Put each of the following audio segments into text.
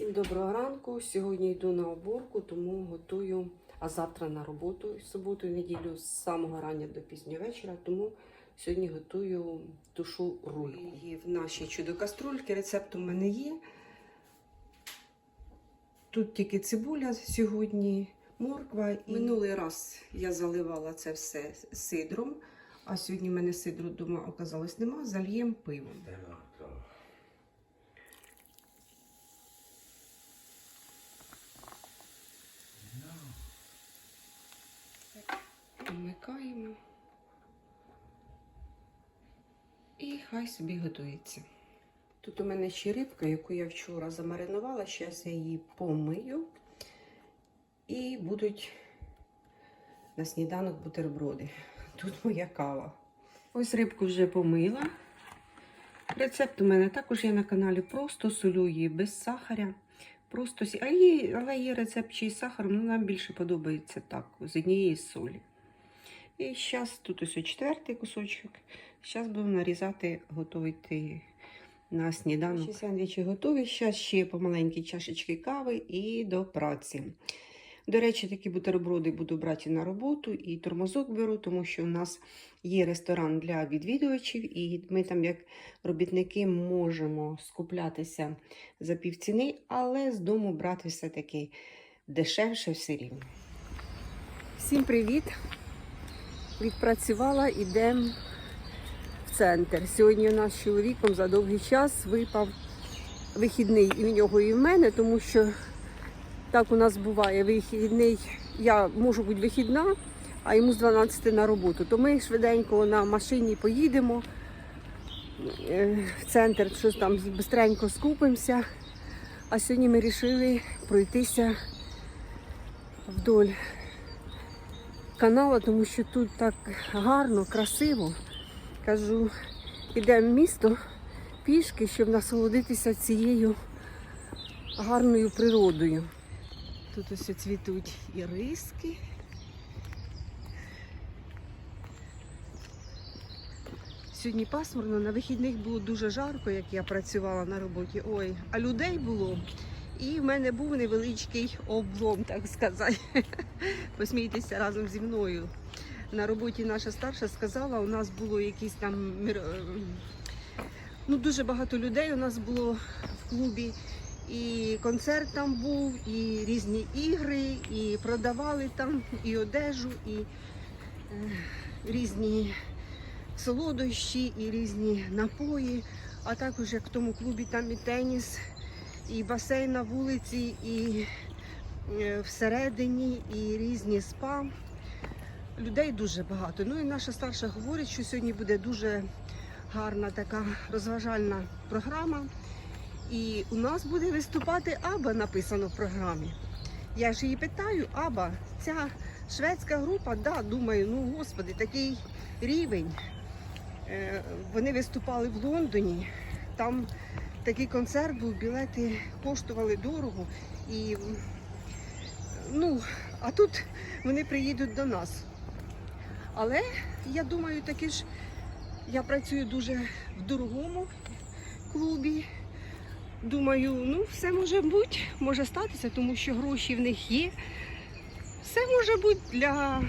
Всім доброго ранку. Сьогодні йду на уборку, тому готую, а завтра на роботу в суботу і неділю з самого рання до пізнього вечора. Тому сьогодні готую тушу рульку. Її в нашій чудо-каструльки. Рецепт у мене є. Тут тільки цибуля сьогодні, морква. І... Минулий раз я заливала це все сидром, а сьогодні в мене сидру вдома оказалось нема, зальєм пивом. Вмикаємо. І хай собі готується. Тут у мене ще рибка, яку я вчора замаринувала. Зараз я її помию. І будуть на сніданок бутерброди. Тут моя кава. Ось рибку вже помила. Рецепт у мене також є на каналі. Просто солю її без сахаря. Просто але є рецепт ще із сахаром, ну нам більше подобається так, з однієї солі. І зараз тут ось четвертий кусочок. Зараз буду нарізати, готувати на сніданок. Ще сендвічі готові. Зараз ще помаленькі чашечки кави і до праці. До речі, такі бутерброди буду брати на роботу і тормозок беру, тому що у нас є ресторан для відвідувачів, і ми там, як робітники, можемо скуплятися за півціни, але з дому брати все-таки дешевше все рівно. Всім привіт! Відпрацювала, ідемо в центр. Сьогодні у нас з чоловіком за довгий час випав вихідний і в нього, і в мене, тому що так у нас буває вихідний. Я можу бути вихідна, а йому з 12 на роботу. То ми швиденько на машині поїдемо е, в центр, щось там швидко скупимося. А сьогодні ми вирішили пройтися вдоль каналу, тому що тут так гарно, красиво. Кажу, підемо в місто пішки, щоб насолодитися цією гарною природою. Тут ось цвітуть іриски. Сьогодні пасмурно, на вихідних було дуже жарко, як я працювала на роботі. Ой, а людей було. І в мене був невеличкий облом, так сказати. Посмійтеся разом зі мною. На роботі наша старша сказала, у нас було якісь там ну, дуже багато людей у нас було в клубі. І концерт там був, і різні ігри, і продавали там і одежу, і е, різні солодощі, і різні напої. А також як в тому клубі там і теніс, і басейн на вулиці, і е, всередині, і різні спа. Людей дуже багато. Ну і наша старша говорить, що сьогодні буде дуже гарна така розважальна програма. І у нас буде виступати Аба, написано в програмі. Я ж її питаю, Аба, ця шведська група, да, думаю, ну господи, такий рівень. Е, Вони виступали в Лондоні. Там такий концерт був, білети коштували дорого. І, ну, а тут вони приїдуть до нас. Але я думаю, таки ж я працюю дуже в дорогому клубі. Думаю, ну все може бути, може статися, тому що гроші в них є. Все може бути для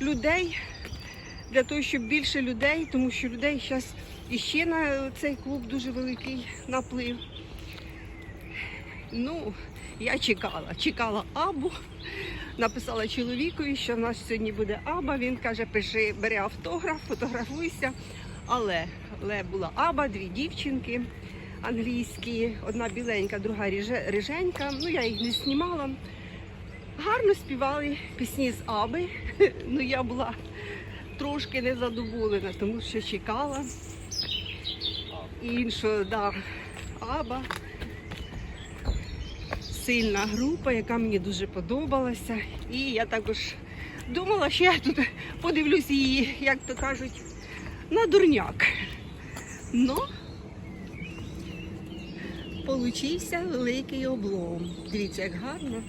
людей, для того, щоб більше людей, тому що людей зараз іще на цей клуб дуже великий наплив. Ну, я чекала, чекала Абу, написала чоловікові, що в нас сьогодні буде Аба. Він каже, пиши, бери автограф, фотографуйся. Але, але була Аба, дві дівчинки англійські, одна біленька, друга риженька. Ну, я їх не знімала. Гарно співали пісні з Аби. Ну, я була трошки незадоволена, тому що чекала. Іншого, да, Аба. Сильна група, яка мені дуже подобалася. І я також думала, що я тут подивлюсь її, як то кажуть, на дурняк. Ну, Получився великий облом. Дивіться, як гарно.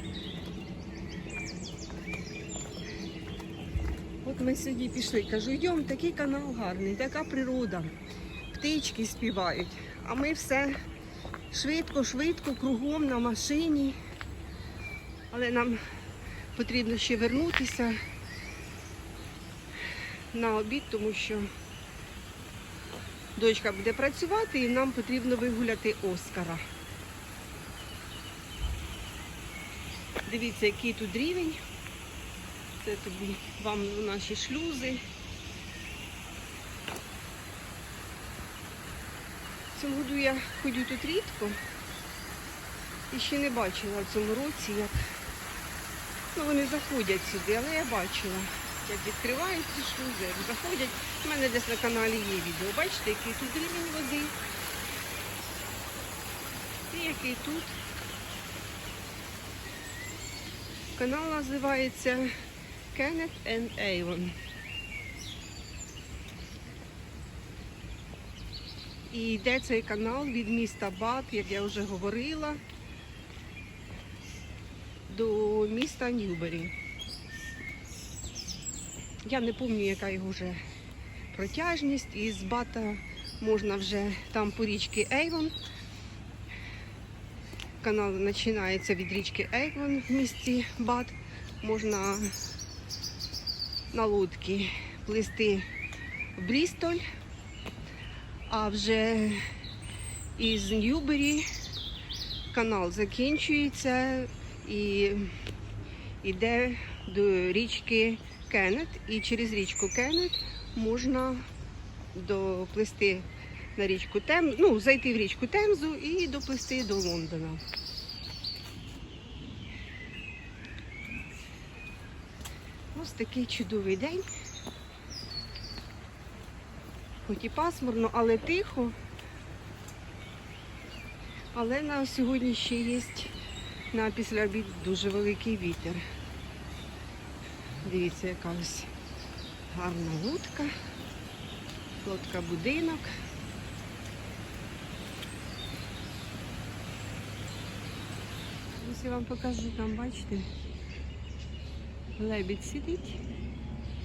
От ми сьогодні пішли. Кажу, йдемо, такий канал гарний, така природа. Птички співають. А ми все швидко, швидко, кругом на машині. Але нам потрібно ще вернутися на обід, тому що дочка буде працювати і нам потрібно вигуляти Оскара. Дивіться, який тут рівень. Це тобі вам наші шлюзи. Цього году я ходю тут рідко і ще не бачила в цьому році, як ну, вони заходять сюди, але я бачила, як відкривають ці шлюзи, заходять. У мене десь на каналі є відео. Бачите, який тут рівень води. І який тут. Канал називається Kenneth and. І йде цей канал від міста Бат, як я вже говорила, до міста Ньюбері. Я не пам'ятаю, яка його вже протяжність. І з Бата можна вже там по річці Ейвон. Канал починається від річки Ейвон в місті Бат. Можна на лодці плисти в Брістоль, а вже із Ньюбері канал закінчується і йде до річки Кеннет. І через річку Кеннет можна доплисти на річку Темзу, ну, зайти в річку Темзу і доплисти до Лондона. Ось такий чудовий день. Хоч і пасмурно, але тихо. Але на сьогодні ще є на після обід дуже великий вітер. Дивіться, яка ось гарна лодка. Лодка будинок. Ось я вам покажу, там бачите, лебідь сидить.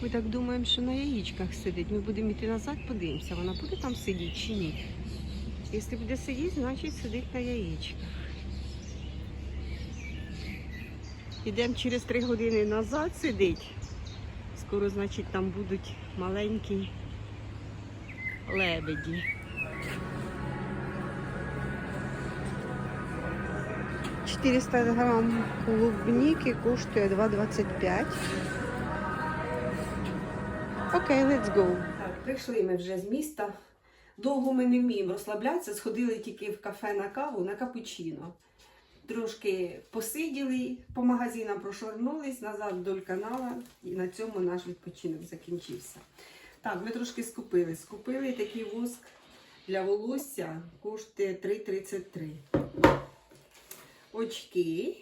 Ми так думаємо, що на яєчках сидить. Ми будемо йти назад, подивимося, вона буде там сидіти чи ні. Якщо буде сидіти, значить сидить на яєчках. Йдемо через три години назад сидить. Скоро, значить, там будуть маленькі лебеді. Чотириста грам клубніки коштує 2,25. Окей, let's go. Так, прийшли ми вже з міста. Довго ми не вміємо розслаблятися, сходили тільки в кафе на каву, на капучино. Трошки посиділи, по магазинам прошвырнулись, назад вдоль канала, і на цьому наш відпочинок закінчився. Так, ми трошки скупили. Скупили такий воск для волосся, коштує 3,33. Очки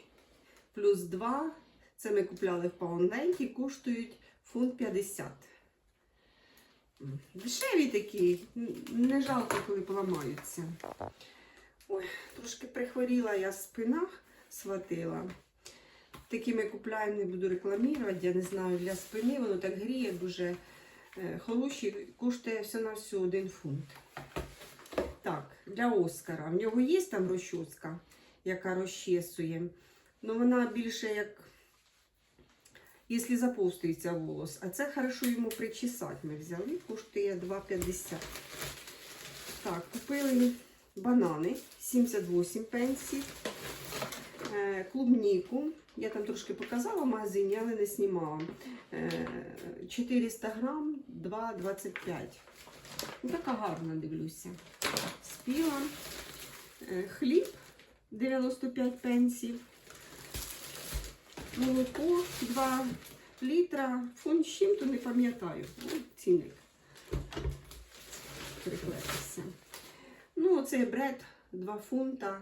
плюс 2. Це ми купляли в паундленті, коштують фунт 50. Дешеві такі, не жалко, коли поламаються. Ой, трошки прихворіла я спина, схватила. Такі ми купляємо, не буду рекламувати, я не знаю, для спини, воно так гріє, дуже е, хороші, коштує все на все 1 фунт. Так, для Оскара. В нього є там розчоска, яка розчесує. Ну вона більше як, якщо заповстується волос. А це хорошо йому причесати. Ми взяли, коштує 2,50. Так, купили банани 78 пенсів, е, клубніку. Я там трошки показала в магазині, але не знімала. Е, 400 грам, 2,25. Ну, така гарна, дивлюся. Спіла. Е, Хліб 95 пенсів. Молоко 2 літра. Фунт з чим, то не пам'ятаю. Ну, Цінник. Приклеївся. Ну, оце бред 2 фунта.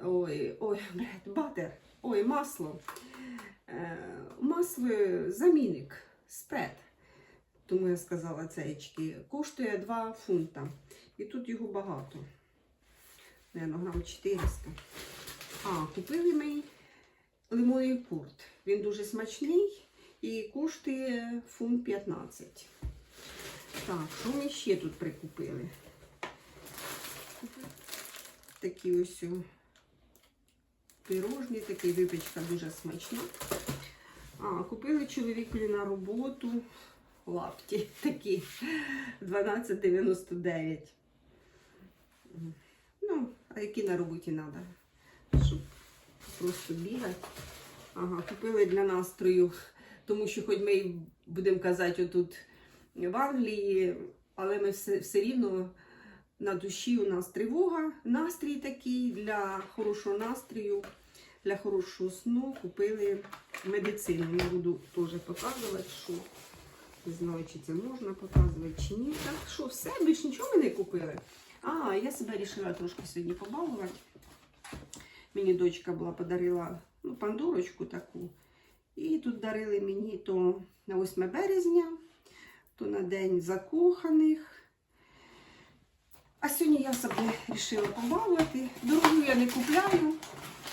Ой, ой, бред, батер. Ой, масло. Е, масло замінник, спред. Тому я сказала цеєчки. Коштує 2 фунта. І тут його багато. Наверно, грам 400. А, купили ми лимонний курт. Він дуже смачний і коштує фунт 15. Так, що ми ще тут прикупили? такі ось пирожні, такий випічка дуже смачна. А, купили чоловікові на роботу лапті такі 12,99. Ну, а які на роботі треба? Просто бігати. Ага, купили для настрою, тому що хоч ми й будемо казати отут в Англії, але ми все, все рівно на душі у нас тривога, настрій такий для хорошого настрою, для хорошого сну купили медицину. Не буду теж показувати, що не знаю, чи це можна показувати, чи ні. Так що, все, більш нічого ми не купили. А, я себе вирішила трошки сьогодні побалувати. Мені дочка була подарила ну, пандурочку таку. І тут дарили мені то на 8 березня, то на День закоханих. А сьогодні я собі вирішила побалувати. Дорогу я не купляю,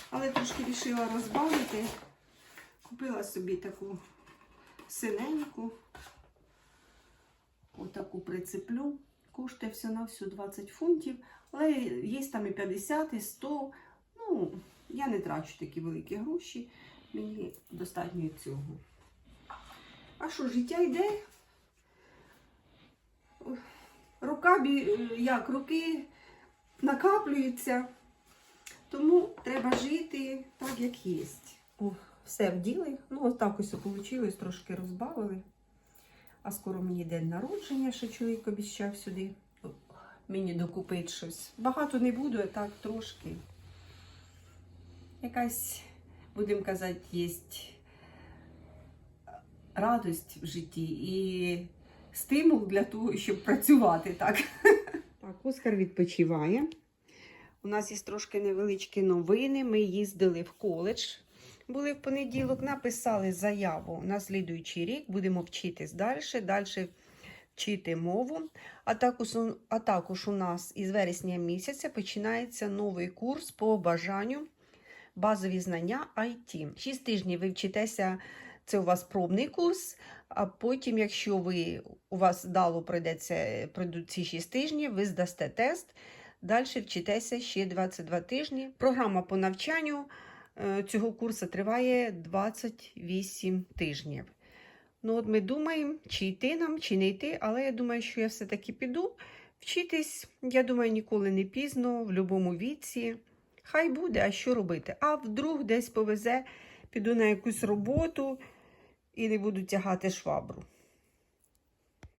але трошки вирішила розбавити. Купила собі таку синеньку. Отаку прицеплю. Коштує все на всю 20 фунтів. Але є там і 50, і 100. Ну, я не трачу такі великі гроші. Мені достатньо цього. А що, життя йде? Рука як руки накаплюються. Тому треба жити так, як є. О, все вділи. Ну, ось так ось вийшло, трошки розбавили. А скоро мені день народження, що чоловік обіцяв сюди. Мені докупити щось. Багато не буду, а так трошки. Якась, будемо казати, є радость в житті і стимул для того, щоб працювати так. Так, Оскар відпочиває. У нас є трошки невеличкі новини. Ми їздили в коледж. Були в понеділок, написали заяву на слідуючий рік. Будемо вчитись далі, далі вчити мову. А також, а також у нас із вересня місяця починається новий курс по бажанню базові знання IT. Шість тижнів ви вчитеся, це у вас пробний курс. А потім, якщо ви у вас дало пройдеться пройдуть ці 6 тижнів, ви здасте тест. Далі вчитеся ще 22 тижні. Програма по навчанню е, цього курсу триває 28 тижнів. Ну, от ми думаємо, чи йти нам, чи не йти, але я думаю, що я все-таки піду вчитись. Я думаю, ніколи не пізно, в будь-якому віці. Хай буде, а що робити? А вдруг десь повезе, піду на якусь роботу і не буду тягати швабру.